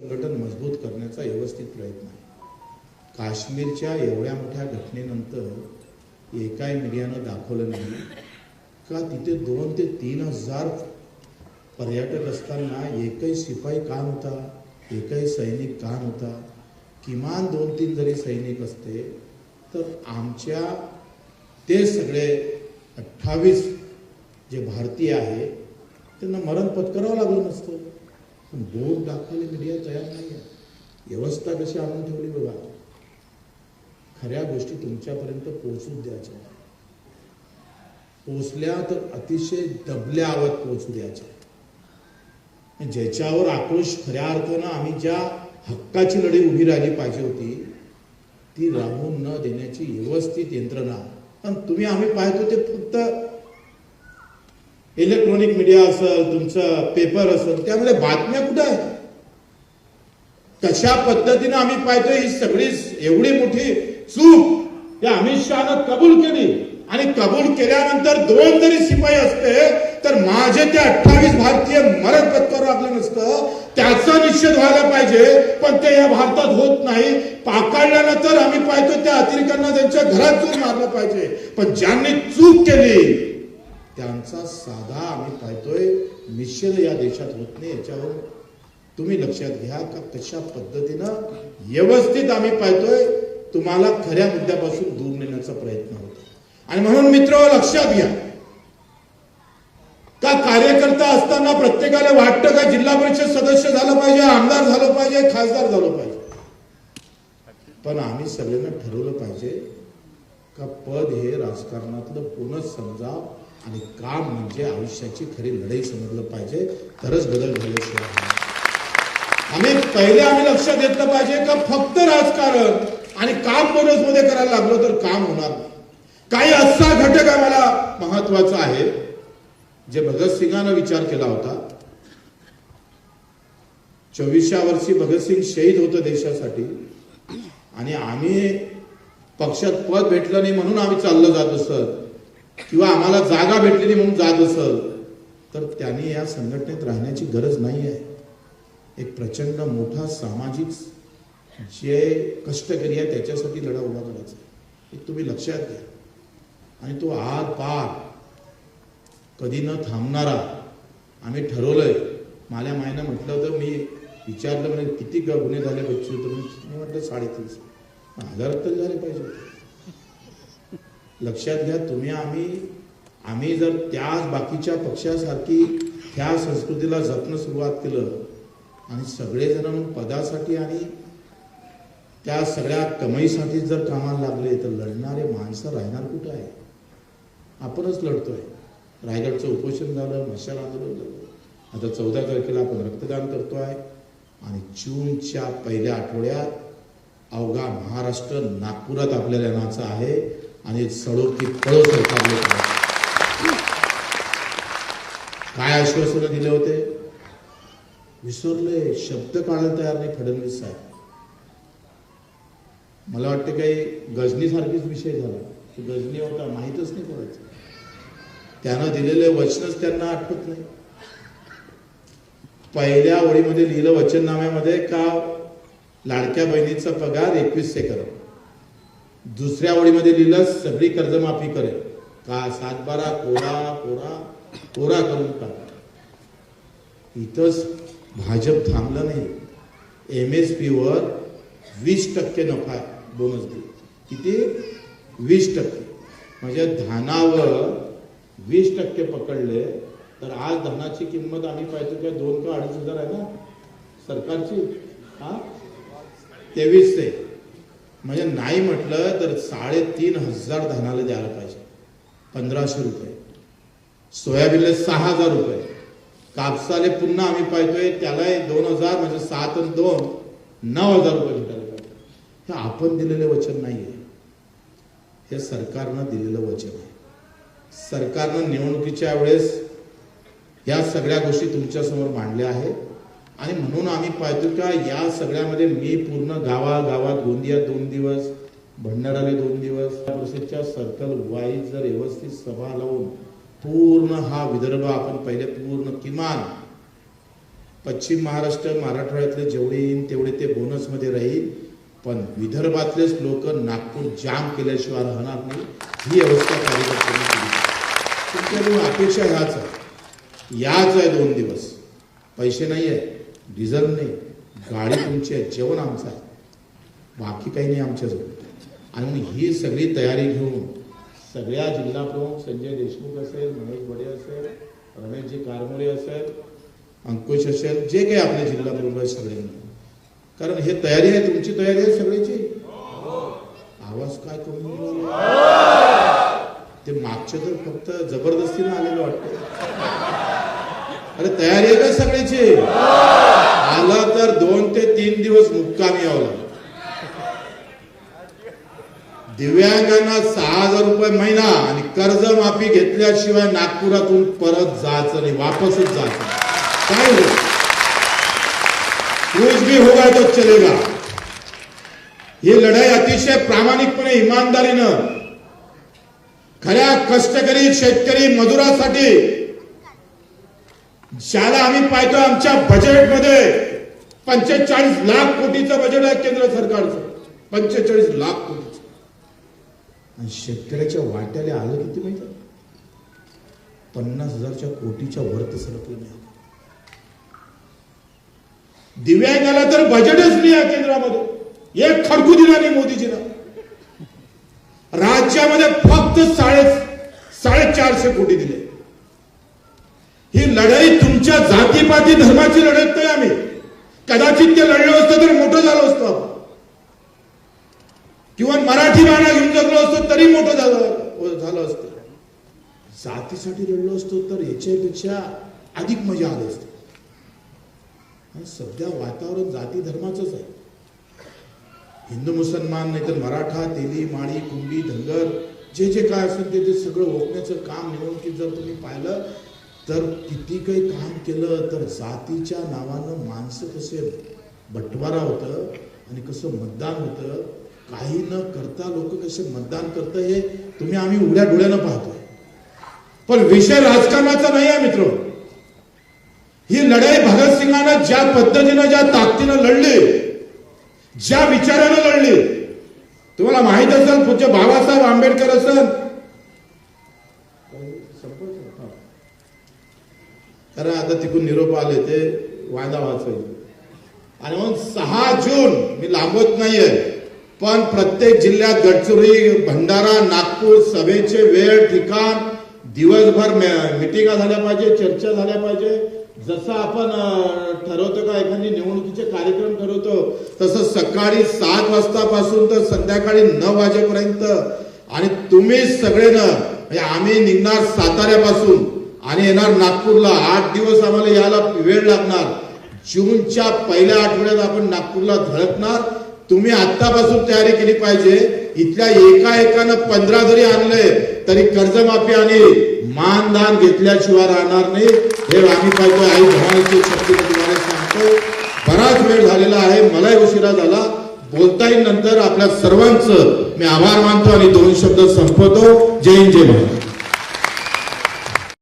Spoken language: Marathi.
संघटन मजबूत करण्याचा व्यवस्थित प्रयत्न आहे. काश्मीरच्या एवढ्या मोठ्या घटनेनंतर एकाही मीडियानं दाखवलं नाही का तिथे दोन ते तीन हजार पर्यटक असताना एकही शिपाई का नव्हता एकही सैनिक का नव्हता किमान दोन तीन जरी सैनिक असते तर आमच्या ते सगळे अठ्ठावीस जे भारतीय आहे त्यांना मरण पत्करावं लागलं नसतं. पण बोट दाखवायला मीडिया तयार नाही आहे. व्यवस्था कशी आणून ठेवली बघा. खऱ्या गोष्टी तुमच्यापर्यंत पोहोचूच द्यायच्या. पोचल्या तर अतिशय दबल्या आवाज पोहोचू द्यायच्या. ज्याच्यावर आक्रोश खऱ्या अर्थानं आम्ही ज्या हक्काची लढाई उभी राहिली पाहिजे होती ती राहून न देण्याची व्यवस्थित यंत्रणा. पण तुम्ही आम्ही पाहतो ते फक्त इलेक्ट्रॉनिक मीडिया असेल तुमचं पेपर असेल त्यामध्ये बातम्या कुठं आहेत? कशा पद्धतीनं आम्ही पाहतोय ही सगळी एवढी मोठी चूक या अमित शहानं कबूल केली. आणि कबूल केल्यानंतर दोन जरी शिपाई असते तर माझे ते अठ्ठावीस भारतीय मरण पत्करावं लागलं नसतं. त्याचा निषेध व्हायला पाहिजे पण ते या भारतात होत नाही. पाकडल्यानंतर आम्ही पाहतो त्या अतिरेकांना त्यांच्या घरात चूक मारलं पाहिजे. पण ज्यांनी चूक केली त्यांचा साधा आम्ही पाहतोय मिश्र या देशात होत नाही याच्यावर तुम्ही लक्षात घ्या का कशा पद्धतीनं व्यवस्थित आम्ही पाहतोय तुम्हाला खऱ्या मुद्द्यापासून दूर नेण्याचा प्रयत्न होतो आणि म्हणून मित्र लक्षात घ्या. का कार्यकर्ता असताना प्रत्येकाला वाटतं का जिल्हा परिषद सदस्य झालं पाहिजे आमदार झालं पाहिजे खासदार झालं पाहिजे? पण आम्ही सगळ्यांना ठरवलं पाहिजे का पद हे राजकारणातलं पूर्ण समजा आणि काम म्हणजे आयुष्याची खरी लढाई समजलं पाहिजे. तरच बदल झाल्याशिवाय आम्ही पहिले आम्ही लक्ष घेतलं पाहिजे का फक्त राजकारण आणि काम बोनसमध्ये करायला लागलो तर काम होणार नाही. काही असा घटक आम्हाला महत्त्वाचा आहे जे भगतसिंगानं विचार केला होता. चोवीसच्या वर्षी भगतसिंग शहीद होतं देशासाठी. आणि आम्ही पक्षात पद भेटलं नाही म्हणून आम्ही चाललं जात असत किंवा आम्हाला जागा भेटली म्हणून जात असत तर त्यांनी या संघटनेत राहण्याची गरज नाही आहे एक प्रचंड मोठा सामाजिक जे कष्टकरी आहे त्याच्यासाठी लढा उभा करायचा आहे. हे तुम्ही लक्षात घ्या. आणि तो आर पार कधी न थांबणारा आम्ही ठरवलंय. माझ्या मायनं म्हटलं होतं मी विचारलं म्हणजे किती ग- गुन्हे झाले बच्चू तर मी म्हटलं साडेतीस हजार तरी झाले पाहिजे होते. लक्षात घ्या तुम्ही आम्ही आम्ही जर त्या बाकीच्या पक्षासारखी त्या संस्कृतीला जपणं सुरुवात केलं आणि सगळेजण मग पदासाठी आणि त्या सगळ्या कमाईसाठी जर कामाला लागले तर लढणारे माणसं राहणार कुठं आहे? आपणच लढतोय. रायगडचं उपोषण झालं मशाल आंदोलन झालं. आता चौदा तारखेला आपण रक्तदान करतो आहे आणि जूनच्या पहिल्या आठवड्यात अवघा महाराष्ट्र नागपुरात आपल्याला येण्याचं आहे. आणि सडो ती पळो सरकारने काय आश्वासनं दिले होते? विसरले शब्द काढायला तयार नाही फडणवीस साहेब. मला वाटतं काही गजनीसारखीच विषय झाला. की गजनी होता माहीतच नाही कोणाचं. त्यानं दिलेले वचनच त्यांना आठवत नाही. पहिल्या ओळीमध्ये लिहिलं वचननाम्यामध्ये का लाडक्या बहिणीचा पगार एकवीसशे करा दुसऱ्या ओळीमध्ये लिहिलं सगळी कर्जमाफी करेल. का सातबारा कोरा कोरा कोरा करून का इथंच भाजप थांबलं नाही. एम एस पीवर वीस टक्के नफा बोनस दे किती? वीस टक्के. म्हणजे धानावर वीस टक्के पकडले तर आज धानाची किंमत आम्ही पाहिजे का दोन का अडीच हजार आहे ना? सरकारची? हा? तेवीस ते म्हणजे नाही म्हटलं तर साडेतीन हजार धानाला द्यायला पाहिजे. पंधराशे रुपये. सोयाबीनला सहा हजार रुपये. कापसाले पुन्हा आम्ही पाहतोय त्याला दोन हजार म्हणजे सात आणि दोन नऊ हजार रुपये भेटायला पाहिजे. हे आपण दिलेले वचन नाही आहे हे सरकारनं दिलेलं वचन आहे. सरकारनं निवडणुकीच्या वेळेस या सगळ्या गोष्टी तुमच्यासमोर मांडल्या आहेत. आणि म्हणून आम्ही पाहतो का या सगळ्यामध्ये मी पूर्ण गावागावात गोंदिया दोन दिवस भंडाराले दोन दिवस परिषदच्या सर्कल वाईज जर व्यवस्थित सभा लावून पूर्ण हा विदर्भ आपण पहिले पूर्ण किमान पश्चिम महाराष्ट्र मराठवाड्यातले जेवढे येईन तेवढे ते बोनसमध्ये राहील. पण विदर्भातलेच लोक नागपूर जाम केल्याशिवाय राहणार नाही. ही अवस्था कार्यकर्त्यांनी केली. अपेक्षा ह्याच आहे. याच आहे दोन दिवस. पैसे नाही आहे डिझेल नाही. गाडी तुमची आहे. जेवण आमचं आहे. बाकी काही नाही आमच्याजवळ आणि ही सगळी तयारी घेऊन सगळ्या जिल्हा प्रमुख संजय देशमुख असेल महेश बडे असेल रमेशजी कारमोळे असेल अंकुश असेल जे काही आपले जिल्हा प्रमुख आहेत सगळ्यांना. कारण हे तयारी आहे तुमची तयारी आहे सगळ्याची आवाज काय कमी ते मागचे तर फक्त जबरदस्तीनं आलेलं वाटतं अरे तयारी आहे का सगळ्याची? आला तर दोन ते तीन दिवस मुक्कामी यावं लागेल. दिव्यांगांना सहा हजार रुपये महिना आणि कर्जमाफी घेतल्याशिवाय नागपुरातून परत जायचं नाही वापसच जायचं काय कुछ भी होगा तो चलेगा. ही लढाई अतिशय प्रामाणिकपणे इमानदारीनं खऱ्या कष्टकरी शेतकरी मजुरासाठी ज्याला आम्ही पाहतो आमच्या बजेटमध्ये पंचेचाळीस लाख कोटीचं बजेट आहे केंद्र सरकारचं. पंचेचाळीस लाख कोटीचं. आणि शेतकऱ्याच्या वाट्याला आलं किती माहिती? पन्नास हजारच्या कोटीच्या वर सरकलं नाही दिव्यांगाला तर बजेटच नाही या केंद्रामध्ये. एक खडकू दिला नाही मोदीजीनं. राज्यामध्ये फक्त साडे साडेचारशे कोटी दिले. लढाई तुमच्या जातीपाती धर्माची लढत नाही आम्ही. कदाचित ते लढलो असतं तर मोठं झालं असतं किंवा मराठी बाणा घेऊन जगलो असतो तरी मोठं झालं झालं असतं. जातीसाठी लढलो असतो तर याच्यापेक्षा अधिक मजा आली असते. सध्या वातावरण जाती धर्माचंच आहे. हिंदू मुसलमान नाही तर मराठा तेली माळी कुंडी धनगर जे जे काय असेल ते ते सगळं ओळखण्याचं काम निवडणुकीत जर तुम्ही पाहिलं तर किती काही काम केलं तर जातीच्या नावानं माणसं कसे बटवारा होतं आणि कसं मतदान होतं काही न करता लोक कसे मतदान करतं हे तुम्ही आम्ही उघड्या डोळ्यानं पाहतोय. पण विषय राजकारणाचा नाही आहे मित्र. ही लढाई भगतसिंगानं ज्या पद्धतीनं ज्या ताकदीनं लढली ज्या विचारानं लढली तुम्हाला माहीत असेल पूज्य बाबासाहेब आंबेडकर असेल कारण आता तिकून निरोप आले ते वादा वाचायचे आणि मग सहा जून मी लांबत नाहीये पण प्रत्येक जिल्ह्यात गडचिरोली भंडारा नागपूर सभेचे वेळ ठिकाण दिवसभर मिटिंगा झाल्या पाहिजे चर्चा झाल्या पाहिजे. जसं आपण ठरवतो का एखादी निवडणुकीचे कार्यक्रम ठरवतो तसं सकाळी सात वाजतापासून तर संध्याकाळी नऊ वाजेपर्यंत. आणि तुम्ही सगळे ना म्हणजे आम्ही निघणार साताऱ्यापासून आणि येणार नागपूरला आठ दिवस आम्हाला यायला वेळ लागणार. जूनच्या पहिल्या आठवड्यात आपण नागपूरला धडकणार. तुम्ही आतापासून तयारी केली पाहिजे. इथल्या एका एकानं पंधरा जरी आणले तरी कर्जमाफी आणि मानदान घेतल्याशिवाय राहणार नाही. हे आम्ही पाहिजे आई भवानीची शक्ती तुम्हाला सांगतो. बराच वेळ झालेला आहे. मलाही उशिरा झाला. बोलता येईल नंतर आपल्या सर्वांचं मी आभार मानतो आणि दोन शब्द संपवतो. जय हिंद जय महाराज